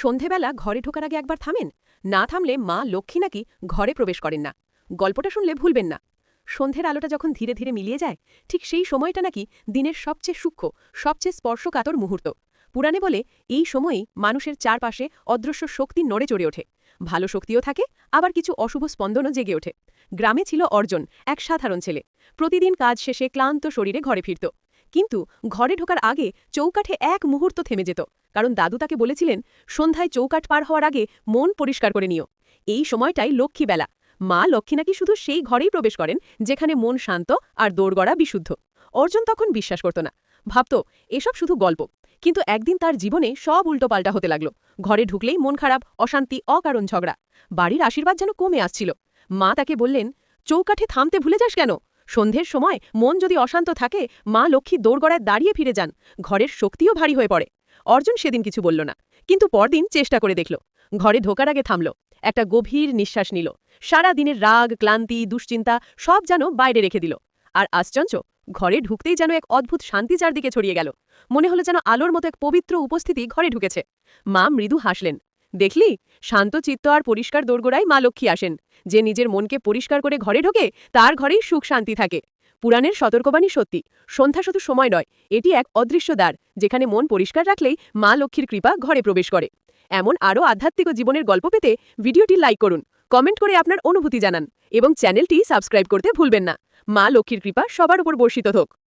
সন্ধেবেলা ঘরে ঢোকার আগে একবার থামেন? না থামলে মা লক্ষ্মী নাকি ঘরে প্রবেশ করেন না। গল্পটা শুনলে ভুলবেন না। সন্ধ্যের আলোটা যখন ধীরে ধীরে মিলিয়ে যায়, ঠিক সেই সময়টা নাকি দিনের সবচেয়ে সূক্ষ্ম, সবচেয়ে স্পর্শকাতর মুহূর্ত। পুরাণে বলে, এই সময়েই মানুষের চারপাশে অদৃশ্য শক্তি নড়ে চড়ে ওঠে। ভালো শক্তিও থাকে, আবার কিছু অশুভ স্পন্দনও জেগে ওঠে। গ্রামে ছিল অর্জন, এক সাধারণ ছেলে। প্রতিদিন কাজ শেষে ক্লান্ত শরীরে ঘরে ফিরত। কিন্তু ঘরে ঢোকার আগে চৌকাঠে এক মুহূর্ত থেমে যেত, কারণ দাদু তাকে বলেছিলেন, সন্ধ্যায় চৌকাঠ পার হওয়ার আগে মন পরিষ্কার করে নিও। এই সময়টাই লক্ষ্মীবেলা মা লক্ষ্মী নাকি শুধু সেই ঘরেই প্রবেশ করেন, যেখানে মন শান্ত আর দোরগড়া বিশুদ্ধ। অর্জুন তখন বিশ্বাস করত না। ভাবত, এসব শুধু গল্প। কিন্তু একদিন তার জীবনে সব উল্টোপাল্টা হতে লাগল। ঘরে ঢুকলেই মন খারাপ, অশান্তি, অকারণ ঝগড়া। বাড়ির আশীর্বাদ যেন কমে আসছিল। মা তাকে বললেন, চৌকাঠে থামতে ভুলে যাস কেন? সন্ধ্যের সময় মন যদি অশান্ত থাকে, মা লক্ষ্মী দৌড়গড়ায় দাঁড়িয়ে ফিরে যান। ঘরের শক্তিও ভারী হয়ে পড়ে। অর্জুন সেদিন কিছু বলল না, কিন্তু পরদিন চেষ্টা করে দেখল। ঘরে ঢোকার আগে থামল, একটা গভীর নিঃশ্বাস নিল। সারা দিনের রাগ, ক্লান্তি, দুশ্চিন্তা সব যেন বাইরে রেখে দিল। আর আশ্চর্য, ঘরে ঢুকতেই যেন এক অদ্ভুত শান্তি চারদিকে ছড়িয়ে গেল। মনে হলো যেন আলোর মতো এক পবিত্র উপস্থিতি ঘরে ঢুকেছে। মা মৃদু হাসলেন। দেখলি? শান্ত চিত্ত আর পরিষ্কার দোরগোড়ায় মা লক্ষ্মী আসেন। যে নিজের মনকে পরিষ্কার করে ঘরে ঢোকে, তার ঘরেই সুখ শান্তি থাকে। পুরাণের সতর্কবাণী সত্যি, সন্ধ্যা শুধু সময় নয়, এটি এক অদৃশ্য দ্বার, যেখানে মন পরিষ্কার রাখলেই মা লক্ষ্মীর কৃপা ঘরে প্রবেশ করে। এমন আরও আধ্যাত্মিক জীবনের গল্প পেতে ভিডিওটি লাইক করুন, কমেন্ট করে আপনার অনুভূতি জানান, এবং চ্যানেলটি সাবস্ক্রাইব করতে ভুলবেন না। মা লক্ষ্মীর কৃপা সবার উপর বর্ষিত হোক।